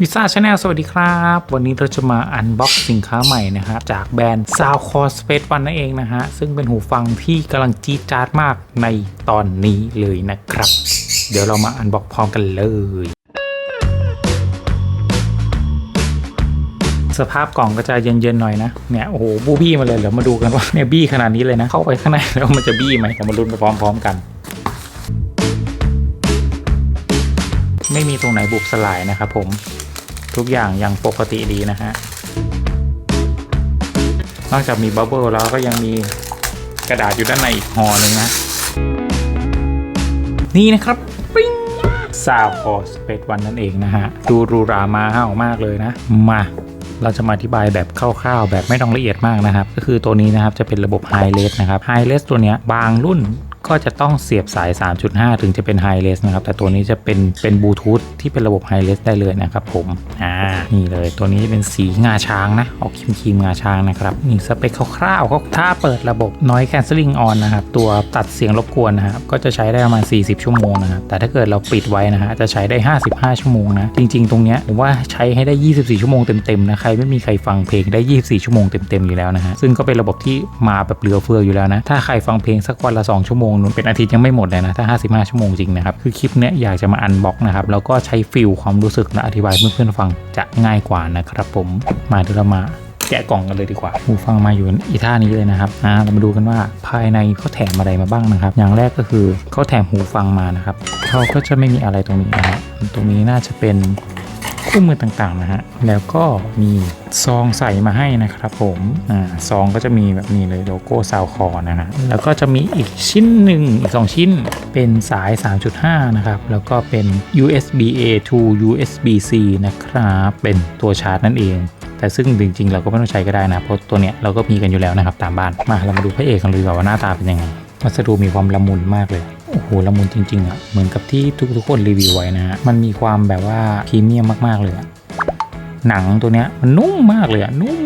พิซ่าชาแนลสวัสดีครับ วันนี้เราจะมาอันบ็อกสินค้าใหม่นะครับจากแบรนด์ Sound Core Space One นั่นเองนะฮะ ซึ่งเป็นหูฟังที่กำลังจี๊ดจ๊าดมากในตอนนี้เลยนะครับ เดี๋ยวเรามาอันบ็อกพร้อมกันเลยสภาพกล่องก็จะเย็นๆหน่อยนะ เนี่ยโอ้โหบูบี้มาเลยเดี๋ยวมาดูกันว่าเนี่ยบี้ขนาดนี้เลยนะ เข้าไปข้างในแล้วมันจะบี้ไหมเดี๋ยวมาลุ้นไปพร้อม ๆ กัน ไม่มีตรงไหนบุบสลายนะครับผม ทุกอย่างยังปกติดีนะฮะ นอกจากมีบับเบิลแล้วก็ยังมีกระดาษอยู่ด้านในอีกห่อหนึ่งนะ นี่นะครับปิ้งซาวคอสเปดวันนั่นเองนะฮะ ดูรูรามาห้าวมากเลยนะ มาเราจะมาอธิบายแบบคร่าวๆ แบบไม่ต้องละเอียดมากนะครับ ก็คือตัวนี้นะครับจะเป็นระบบ High Res นะครับ High Res ตัวเนี้ยบางรุ่น ก็จะต้องเสียบสาย 3.5 ถึงจะเป็น High Res นะครับ แต่ตัวนี้จะเป็นเป็นบลูทูธที่เป็นระบบ High Res ได้เลยนะครับผมอ่านี่เลยตัวนี้เป็นสีงาช้างนะ ออกครีมครีมงาช้างนะครับนี่สเปคคร่าวๆเขาถ้าเปิดระบบ Noise Cancelling on นะครับ ตัวตัดเสียงรบกวนนะครับก็จะใช้ได้ประมาณ 40 ชั่วโมงนะครับแต่ถ้าเกิดเราปิดไว้นะฮะจะใช้ได้ 55 ชั่วโมงนะจริง ๆ ตรงเนี้ยผมว่าใช้ให้ได้ 24 ชั่วโมงเต็มๆนะใครไม่มีใครฟังเพลงได้ 24 ชั่วโมงเต็มๆอยู่แล้วนะฮะซึ่งก็เป็นระบบที่มาแบบเหลือเฟืออยู่แล้วนะถ้าใครฟังเพลงสักวันละ 2 ชั่วโมงนู้นเป็นอาทิตย์ยังไม่หมดเลยนะถ้า 55 ชั่วโมงจริงนะครับ คือคลิปเนี้ยอยากจะมาอันบ็อกนะครับ แล้วก็ใช้ฟิลความรู้สึกและอธิบายให้เพื่อนๆฟังจะง่ายกว่านะครับผมมาเดี๋ยวเรามาแกะกล่องกันเลยดีกว่าหูฟังมาอยู่อีท่านี้เลยนะครับอ่าเรามาดูกันว่าภายในเขาแถมอะไรมาบ้างนะครับ อย่างแรกก็คือเขาแถมหูฟังมานะครับเขาก็จะไม่มีอะไรตรงนี้นะฮะตรงนี้น่าจะเป็น คู่มือต่างๆนะฮะ แล้วก็มีซองใส่มาให้นะครับผมอ่าซองก็จะมีแบบนี้เลยโลโก้ซาวคอนะฮะ แล้วก็จะมีอีกชิ้นหนึ่งอีก 2 ชิ้น เป็นสาย 3.5 นะครับ แล้วก็เป็น USB A to USB C นะครับ เป็นตัวชาร์จนั่นเองแต่ซึ่งจริงๆ เราก็ไม่ต้องใช้ก็ได้นะ เพราะตัวเนี้ยเราก็มีกันอยู่แล้วนะครับตามบ้าน มาเรามาดูพระเอกกันเลยดีกว่าว่าหน้าตาเป็นยังไงวัสดุมีความละมุนมากเลย โอ้โหละมุนจริงๆอะเหมือนกับที่ทุกๆคนรีวิวไว้นะฮะมันมีความแบบว่าพรีเมียมมากๆเลยอะหนังตัวเนี้ยมันนุ่มมากเลยอะนุ่ม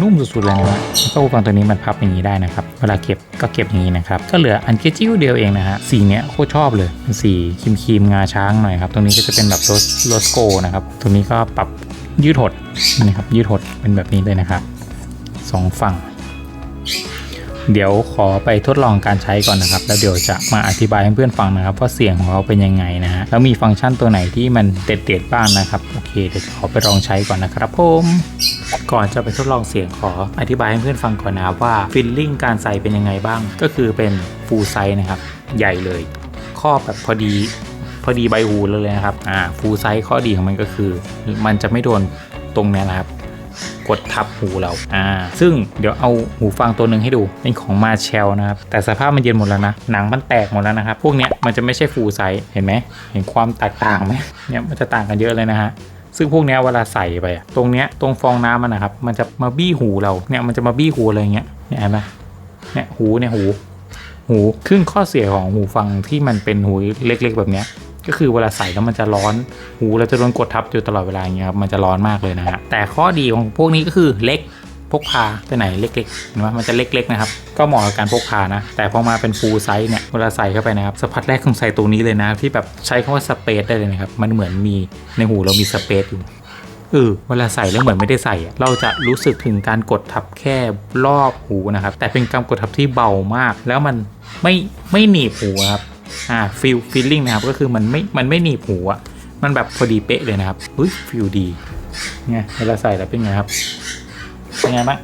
นุ่มสุดๆเลยนะฮะแล้วก็ฟังตัวนี้มันพับอย่างนี้ได้นะครับ เวลาเก็บก็เก็บอย่างนี้นะครับ ก็เหลืออันเกจิ้วเดียวเองนะฮะสีเนี้ยโคตรชอบเลยเป็นสีครีมครีมๆงาช้างหน่อยครับตรงนี้ก็จะเป็นแบบโรสโรสโกนะครับตรงนี้ก็ปรับยืดหดนะครับยืดหดเป็นแบบนี้เลยนะครับสองฝั่ง เดี๋ยวขอไปทดลองการใช้ก่อนนะครับ แล้วเดี๋ยวจะมาอธิบายให้เพื่อนฟังนะครับว่าเสียงของเขาเป็นยังไงนะฮะแล้วมีฟังก์ชันตัวไหนที่มันเด็ดๆบ้างนะครับโอเคเดี๋ยวขอไปลองใช้ก่อนนะครับผมก่อนจะไปทดลองเสียงขออธิบายให้เพื่อนฟังก่อนนะครับว่าฟิลลิ่งการใส่เป็นยังไงบ้าง ก็คือเป็นฟูลไซส์นะครับ ใหญ่เลยครอบแบบพอดีพอดีใบหูเลยนะครับอ่าฟูลไซส์ข้อดีของมันก็คือ มันจะไม่โดนตรงเนี้ยนะครับ กดทับหูเราอ่าซึ่งเดี๋ยวเอาหูฟังตัวหนึ่งให้ดูเป็นของมาเชลนะครับแต่สภาพมันเย็นหมดแล้วนะหนังมันแตกหมดแล้วนะครับพวกเนี้ยมันจะไม่ใช่ฟูลไซส์เห็นไหมเห็นความแตกต่างไหมเนี่ยมันจะต่างกันเยอะเลยนะฮะซึ่งพวกเนี้ยเวลาใส่ไปตรงเนี้ยตรงฟองน้ำมันนะครับ มันจะมาบี้หูเราเนี่ยมันจะมาบี้หูอะไรเงี้ยเนี่ยเห็นไหมเนี่ยหูเนี่ยหู หูครึ่งข้อเสียของหูฟังที่มันเป็นหูเล็ก ๆ แบบเนี้ย ก็คือเวลาใส่แล้วมันจะร้อนหูเราจะโดนกดทับอยู่ตลอดเวลาอย่างเงี้ยครับมันจะร้อนมากเลยนะฮะแต่ข้อดีของพวกนี้ก็คือเล็กพกพาไปไหนเล็กๆเห็นไหมมันจะเล็กๆนะครับ ก็เหมาะกับการพกพานะ แต่พอมาเป็นฟูลไซส์เนี่ยเวลาใส่เข้าไปนะครับสัมผัสแรกของใส่ตัวนี้เลยนะ ที่แบบใช้คำว่าสเปซได้เลยนะครับ มันเหมือนมีในหูเรามีสเปซอยู่เออเวลาใส่แล้วเหมือนไม่ได้ใส่ เราจะรู้สึกถึงการกดทับแค่รอบหูนะครับ แต่เป็นการกดทับที่เบามาก แล้วมันไม่ไม่หนีบหูครับ อ่าฟิลฟิลลิ่งนะครับก็คือมันไม่มันไม่หนีบหูอะมันแบบพอดีเป๊ะเลยนะครับเฮ้ยฟิลดีเนี่ยเวลาใส่แล้วเป็นไงครับเป็นไงบ้าง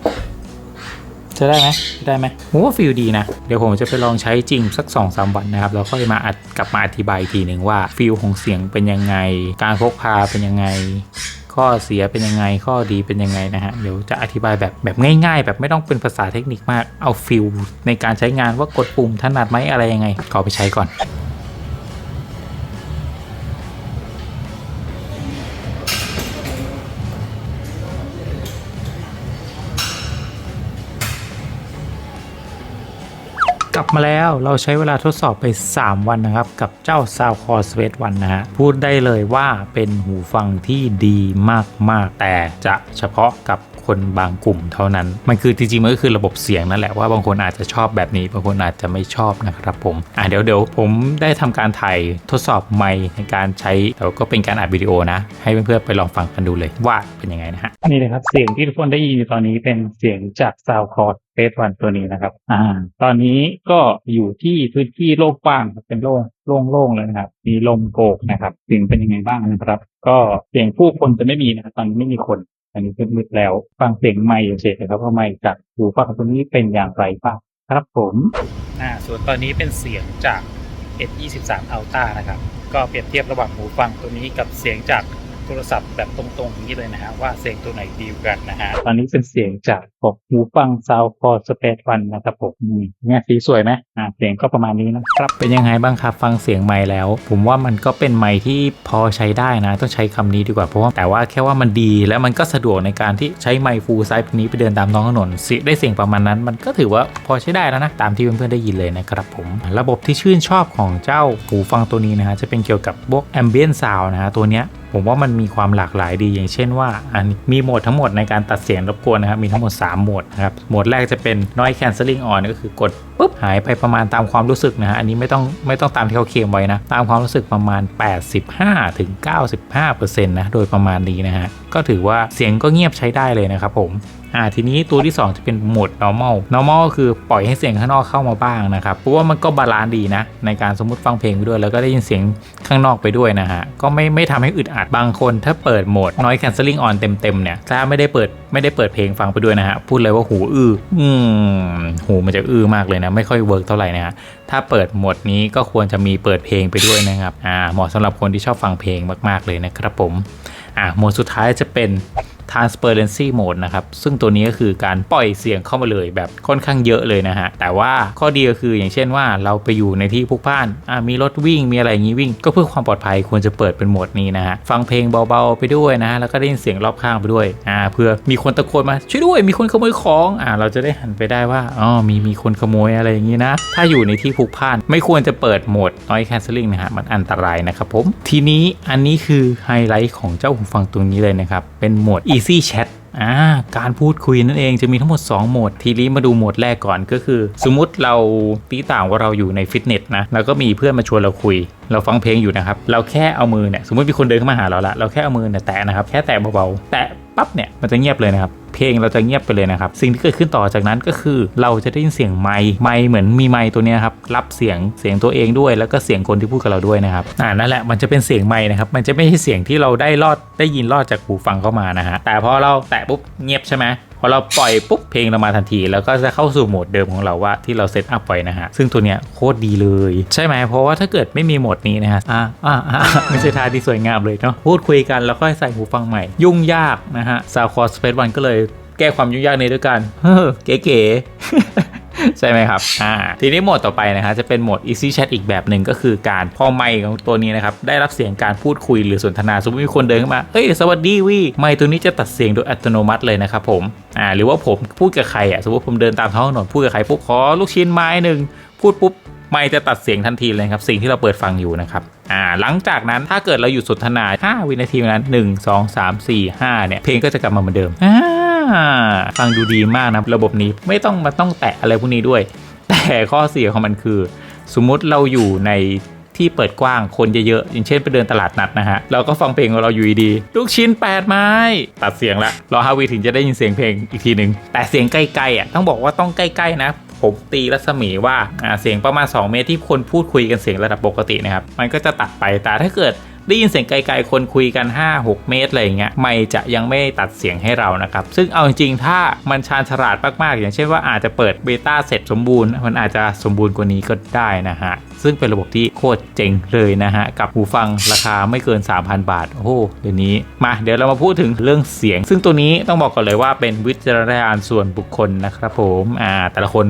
จะได้ไหมได้ไหมผมว่าฟิลดีนะ เดี๋ยวผมจะไปลองใช้จริงสัก2อสวันนะครับแล้วค่อยมาอัดกลับมาอธิบายทีหนึ่งว่าฟิลของเสียงเป็นยังไง การพกพาเป็นยังไง ข้อเสียเป็นยังไงข้อดีเป็นยังไงนะฮะเดี๋ยวจะอธิบายแบบแบบง่าย ๆ แบบไม่ต้องเป็นภาษาเทคนิคมากเอาฟิลในการใช้งานว่ากดปุ่มถนัดไหมอะไรยังไงขอไปใช้ก่อน กลับมาแล้วเราใช้เวลาทดสอบไป 3 วันนะครับ กับเจ้า Soundcore Space 1นะฮะ พูดได้เลยว่าเป็นหูฟังที่ดีมาก ๆ แต่จะเฉพาะกับคนบางกลุ่มเท่านั้น มันคือจริงๆมันก็คือระบบเสียงนั่นแหละว่าบางคนอาจจะชอบแบบนี้ บางคนอาจจะไม่ชอบนะครับผม อะเดี๋ยวเดี๋ยวผมได้ทำการถ่ายทดสอบไมค์ในการใช้แล้วก็เป็นการอัดวิดีโอนะ ให้เพื่อนๆไปลองฟังกันดูเลยว่าเป็นยังไงนะฮะ นี่เลยครับเสียงที่ทุกคนได้ยินตอนนี้เป็นเสียงจากซาวคอร์ Soundcore Space 1ตัวนี้นะครับ อ่า ตอนนี้ก็อยู่ที่พื้นที่โล่งกว้างเป็นโล่งโล่งๆเลยนะครับ มีลมโกกนะครับเสียงเป็นยังไงบ้างนะครับ ก็เสียงผู้คนจะไม่มีนะครับตอนนี้ไม่มีคน อันนี้มืดๆแล้ว ฟังเสียงไม่เฉยๆนะครับว่าไม่จากหูฟังตัวนี้เป็นอย่างไรบ้างครับผม อ่า ส่วนตอนนี้เป็นเสียงจาก S23 Ultra นะครับ ก็เปรียบเทียบระหว่างหูฟังตัวนี้กับเสียงจาก ทรศัพท์แบบตรงๆอย่างนี้เลยนะฮะว่าเสียงตัวไหนดีกว่ากันนะฮะตอนนี้เป็นเสียงจากผมหูฟัง Soundcore Space 1นะครับผมนี่เนี่ยสีสวยไหมอ่าเสียงก็ประมาณนี้นะครับ เป็นยังไงบ้างครับ ฟังเสียงไมค์แล้ว ผมว่ามันก็เป็นไมค์ที่พอใช้ได้นะ ต้องใช้คำนี้ดีกว่าเพราะว่าแต่ว่าแค่ว่ามันดีแล้วมันก็สะดวกในการที่ใช้ไมค์ฟูลไซส์นี้ไปเดินตามท้องถนนเสียได้เสียงประมาณนั้น มันก็ถือว่าพอใช้ได้แล้วนะตามที่เพื่อนๆได้ยินเลยนะครับผม ระบบที่ชื่นชอบของเจ้าหูฟังตัวนี้นะฮะจะเป็นเกี่ยวกับพวก ambient sound นะฮะตัวเนี้ยผมว่ามันมีความหลากหลายดี อย่างเช่นว่าอันมีโหมดทั้งหมดในการตัดเสียงรบกวนนะครับมีทั้งหมด 3 โหมดนะครับโหมดแรกจะเป็น noise cancelling on ก็คือกดปุ๊บหายไปประมาณตามความรู้สึกนะฮะอันนี้ไม่ต้องไม่ต้องตามที่เขาเคลมไว้นะ ตามความรู้สึกประมาณ 85ถึง95%นะโดยประมาณนี้นะฮะก็ถือว่าเสียงก็เงียบใช้ได้เลยนะครับผม อ่าทีนี้ตัวที่ 2 จะเป็นโหมด normal normal ก็คือปล่อยให้เสียงข้างนอกเข้ามาบ้างนะครับเพราะว่ามันก็บาลานซ์ดีนะ ในการสมมติฟังเพลงไปด้วย แล้วก็ได้ยินเสียงข้างนอกไปด้วยนะฮะ ก็ไม่ไม่ทำให้อึดอัดบางคน ถ้าเปิดโหมด noise cancelling on เต็มๆเนี่ยถ้าไม่ได้เปิดไม่ได้เปิดเพลงฟังไปด้วยนะฮะ พูดเลยว่าหูอื้ออืมหูมันจะอื้อมากเลยนะ ไม่ค่อยเวิร์กเท่าไหร่นะฮะถ้าเปิดโหมดนี้ก็ควรจะมีเปิดเพลงไปด้วยนะครับอ่าเหมาะสำหรับคนที่ชอบฟังเพลงมาก ๆเลยนะครับผมอ่าโหมดสุดท้ายจะเป็น transparency mode นะครับ ซึ่งตัวนี้ก็คือการปล่อยเสียงเข้ามาเลยแบบค่อนข้างเยอะเลยนะฮะ แต่ว่าข้อดีก็คืออย่างเช่นว่าเราไปอยู่ในที่พลุกพล่านอ่ามีรถวิ่งมีอะไรอย่างนี้วิ่ง ก็เพื่อความปลอดภัยควรจะเปิดเป็นโหมดนี้นะฮะ ฟังเพลงเบาๆไปด้วยนะฮะ แล้วก็ได้ยินเสียงรอบข้างไปด้วยอ่าเพื่อมีคนตะโกนมาช่วยด้วยมีคนขโมยของอ่าเราจะได้หันไปได้ว่าอ๋อมีมีคนขโมยอะไรอย่างนี้นะ ถ้าอยู่ในที่พลุกพล่าน ไม่ควรจะเปิดโหมด noise cancelling นะฮะมันอันตรายนะครับผมทีนี้อันนี้คือไฮไลท์ของเจ้าหูฟังตัวนี้เลยนะครับเป็นโหมด easy chat อ่าการพูดคุยนั่นเองจะมีทั้งหมด 2 โหมด ทีนี้มาดูโหมดแรกก่อนก็คือ สมมุติเราตีต่างว่าเราอยู่ในฟิตเนสนะแล้วก็มีเพื่อนมาชวนเราคุย เราฟังเพลงอยู่นะครับ เราแค่เอามือเนี่ยสมมติมีคนเดินเข้ามาหาเราละเราแค่เอามือเนี่ยแตะนะครับ แค่แตะเบาๆแตะ ปั๊บเนี่ยมันจะเงียบเลยนะครับเพลงเราจะเงียบไปเลยนะครับ สิ่งที่เกิดขึ้นต่อจากนั้นก็คือ เราจะได้ยินเสียงไม้ไม้เหมือนมีไม้ตัวนี้ครับรับเสียงเสียงตัวเองด้วย แล้วก็เสียงคนที่พูดกับเราด้วยนะครับอ่านั่นแหละมันจะเป็นเสียงไม้นะครับมันจะไม่ใช่เสียงที่เราได้รอดได้ยินรอดจากหูฟังเข้ามานะฮะแต่พอเราแตะปุ๊บเงียบใช่ไหม พอเราปล่อยปุ๊บเพลงเรามาทันที แล้วก็จะเข้าสู่โหมดเดิมของเราว่าที่เราเซตอัพไว้นะฮะ ซึ่งตัวเนี้ยโคตรดีเลย ใช่ไหมเพราะว่าถ้าเกิดไม่มีโหมดนี้นะฮะอ่าอ่าอ่าไม่ใช่ท่าที่สวยงามเลยเนาะพูดคุยกันแล้วก็ใส่หูฟังใหม่ ยุ่งยากนะฮะ Soundcore Space One ก็เลยแก้ความยุ่งยากนี้ด้วยกันเฮ้เก๋ๆ ใช่ไหมครับอ่าทีนี้โหมดต่อไปนะฮะจะเป็นโหมด easy chat อีกแบบหนึ่งก็คือการพอไมค์ของตัวนี้นะครับได้รับเสียงการพูดคุยหรือสนทนาสมมติมีคนเดินเข้ามาเอ้ยสวัสดีวิไมค์ตัวนี้จะตัดเสียงโดยอัตโนมัติเลยนะครับผมอ่าหรือว่าผมพูดกับใครอะสมมติผมเดินตามท้องถนนพูดกับใครปุ๊บขอลูกชิ้นไม้หนึ่งพูดปุ๊บไม่จะตัดเสียงทันทีเลยครับ สิ่งที่เราเปิดฟังอยู่นะครับอ่าหลังจากนั้นถ้าเกิดเราอยู่สนทนา 5 วินาทีนั้น 1 2 3 4 5 เนี่ย เพลงก็จะกลับมาเหมือนเดิมอ่า ฟังดูดีมากนะระบบนี้ไม่ต้องมาต้องแตะอะไรพวกนี้ด้วย แต่ข้อเสียของมันคือ สมมุติเราอยู่ในที่เปิดกว้างคนเยอะๆอย่างเช่นไปเดินตลาดนัดนะฮะ เราก็ฟังเพลงของเราอยู่ดีๆลูกชิ้น 8 ไม้ ตัดเสียงละรอฮาวีถึงจะได้ยินเสียงเพลงอีกทีหนึ่งแต่เสียงใกล้ๆอะต้องบอกว่าต้องใกล้ๆนะผมตีรัศมีว่าอ่าเสียงประมาณ 2 เมตรที่คนพูดคุยกันเสียงระดับปกตินะครับ มันก็จะตัดไปแต่ถ้าเกิด ได้ยินเสียงไกลๆคนคุยกัน 5-6 เมตรอะไรอย่างเงี้ยไม่จะยังไม่ตัดเสียงให้เรานะครับ ซึ่งเอาจริงๆ ถ้ามันชาญฉลาดมากๆ อย่างเช่นว่าอาจจะเปิดเบต้าเสร็จสมบูรณ์ มันอาจจะสมบูรณ์กว่านี้ก็ได้นะฮะ ซึ่งเป็นระบบที่โคตรเจ๋งเลยนะฮะ กับหูฟังราคาไม่เกิน 3,000 บาท โอ้โหเดี๋ยวนี้มาเดี๋ยวเรามาพูดถึงเรื่องเสียง ซึ่งตัวนี้ต้องบอกก่อนเลยว่าเป็นวิจารณญาณส่วนบุคคลนะครับผมอ่าแต่ละคน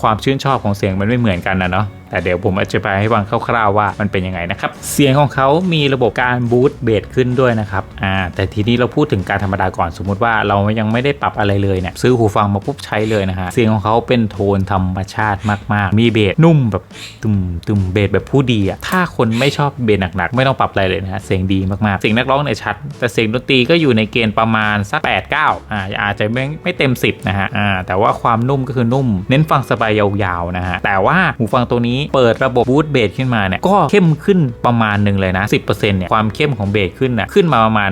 ความชื่นชอบของเสียงมันไม่เหมือนกันนะเนาะ แต่เดี๋ยวผมอธิบายให้ฟังคร่าวๆว่ามันเป็นยังไงนะครับ เสียงของเขามีระบบการบูตเบสขึ้นด้วยนะครับอ่าแต่ทีนี้เราพูดถึงการธรรมดาก่อนสมมุติว่าเรายังไม่ได้ปรับอะไรเลยเนี่ยซื้อหูฟังมาปุ๊บใช้เลยนะฮะเสียงของเขาเป็นโทนธรรมชาติมากๆ มีเบสนุ่มแบบตุ่มตุ่มเบสแบบผู้ดีอะถ้าคนไม่ชอบเบสหนักๆ ไม่ต้องปรับอะไรเลยนะฮะเสียงดีมากๆ เสียงนักร้องเนี่ยชัด แต่เสียงดนตรีก็อยู่ในเกณฑ์ประมาณสัก8 9อ่าอาจจะไม่ไม่เต็ม 10นะฮะอ่าแต่ว่าความนุ่มก็คือนุ่ม เน้นฟังสบายยาวๆนะฮะแต่ว่าหูฟังตัวนี้เปิดระบบบูตเบสขึ้นมาเนี่ยก็เข้มขึ้นประมาณหนึ่งเลยนะ 10%เนี่ยความเข้มของเบสขึ้นนะขึ้นมาประมาณ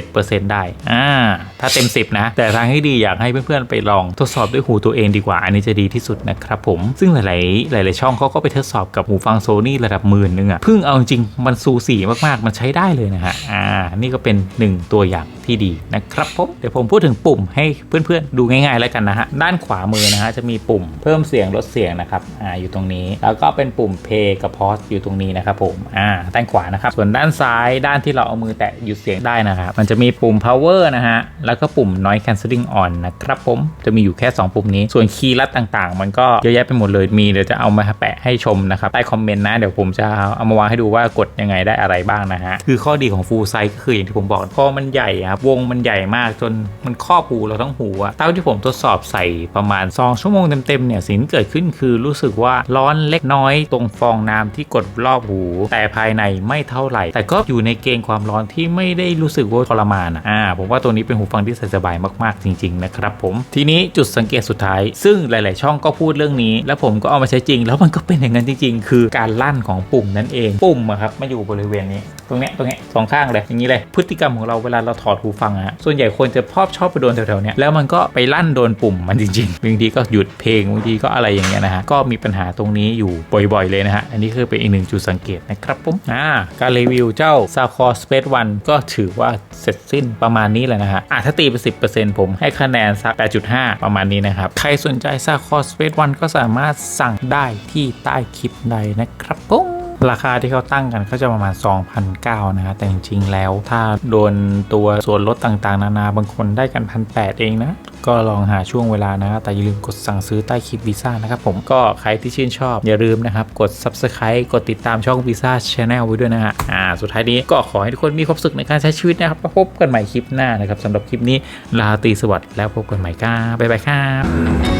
6-7%ได้อ่าถ้าเต็ม 10 นะ แต่ทางที่ดีอยากให้เพื่อนๆไปลองทดสอบด้วยหูตัวเองดีกว่า อันนี้จะดีที่สุดนะครับผมซึ่งหลายๆหลายๆช่องเขาก็ไปทดสอบกับหูฟังโซนี่ระดับหมื่นนึงอะพิ่งเอาจริงมันสูสีมากๆ มันใช้ได้เลยนะฮะอ่านี่ก็เป็นหนึ่งตัวอย่างที่ดีนะครับผมเดี๋ยวผมพูดถึงปุ่มให้เพื่อนๆดูง่ายๆแล้วกันนะฮะด้านขวามือนะฮะจะมีปุ่มเพิ่มเสียงลดเสียงนะครับอ่าอยู่ตรงนี้แล้วก็เป็นปุ่ม play กับ pause อยู่ตรงนี้นะครับผมอ่าด้านขวานะครับ ส่วนด้านซ้ายด้านที่เราเอามือแตะหยุดเสียงได้นะครับมันจะมีปุ่ม power นะฮะแล้วก็ปุ่ม noise cancelling on นะครับผมจะมีอยู่แค่ 2 ปุ่มนี้ ส่วนคีย์ลัดต่างๆ มันก็เยอะแยะไปหมดเลยมีเดี๋ยวจะเอามาแปะให้ชมนะครับใต้คอมเมนต์นะเดี๋ยวผมจะเอามาวางให้ดูว่ากดยังไงได้อะไรบ้างนะฮะคือข้อดีของ full size ก็คืออย่างที่ผมบอกพอมันใหญ่ครับวงมันใหญ่มากจนมันครอบหูเราทั้งหูอะเท่าที่ผมทดสอบใส่ประมาณ 2 ชั่วโมงเต็มๆเนี่ยสิ่งที่เกิดขึ้นคือรู้สึกว่าร้อนเล็กน้อย้อยตรงฟองน้ำที่กดรอบหู แต่ภายในไม่เท่าไหร่ แต่ก็อยู่ในเกณฑ์ความร้อนที่ไม่ได้รู้สึกว่าทรมานอะอ่าผมว่าตัวนี้เป็นหูฟังที่สสบายมากๆจริง ๆ นะครับผมทีนี้จุดสังเกตสุดท้าย ซึ่งหลาย ๆ ช่องก็พูดเรื่องนี้ แล้วผมก็เอามาใช้จริง แล้วมันก็เป็นอย่างนั้นจริง ๆ คือการลั่นของปุ่มนั่นเองปุ่มอะครับมาอยู่บริเวณนี้ ตรงเนี้ยตรงเนี้ยสองข้างเลยอย่างนี้เลยพฤติกรรมของเราเวลาเราถอดหูฟังอะส่วนใหญ่คนจะชอบชอบไปโดนแถวๆเนี้ยแล้วมันก็ไปลั่นโดนปุ่มมันจริงๆบางทีก็หยุดเพลงบางทีก็อะไรอย่างเงี้ยนะฮะก็มีปัญหาตรงนี้อยู่บ่อยๆเลยนะฮะอันนี้คือเป็นอีกหนึ่งจุดสังเกตนะครับผมอ่าการรีวิวเจ้า s a c o Space One ก็ถือว่าเสร็จสิ้นประมาณนี้แหละนะฮะอะถ้าตีไป10%ผมให้คะแนนสัก8.5 ประมาณนี้นะครับ ใครสนใจ s a c o Space One ก็สามารถสั่งได้ที่ใต้คลิปใดนะครับผม ราคาที่เขาตั้งกันก็จะประมาณ 2,009นะฮะแต่จริงๆแล้ว ถ้าโดนตัวส่วนลดต่างๆ นานาบางคนได้กันพันแเองนะ ก็ลองหาช่วงเวลานะแต่อย่าลืมกดสั่งซื้อใต้คลิปวีซ่านะครับผมก็ใครที่ชื่นชอบ อย่าลืมนะครับ กด Subscribe กดติดตามช่องวีซ่าช n แนลไว้ด้วยนะฮะอ่าสุดท้ายนี้ก็ขอให้ทุกคนมีความสุขในการใช้ชีวิตนะครับพบกันใหม่คลิปหน้านะครับสำหรับคลิปนี้ลาตีสวัสดิ์แล้วพบกันใหม่ครับบ๊ายบายครับ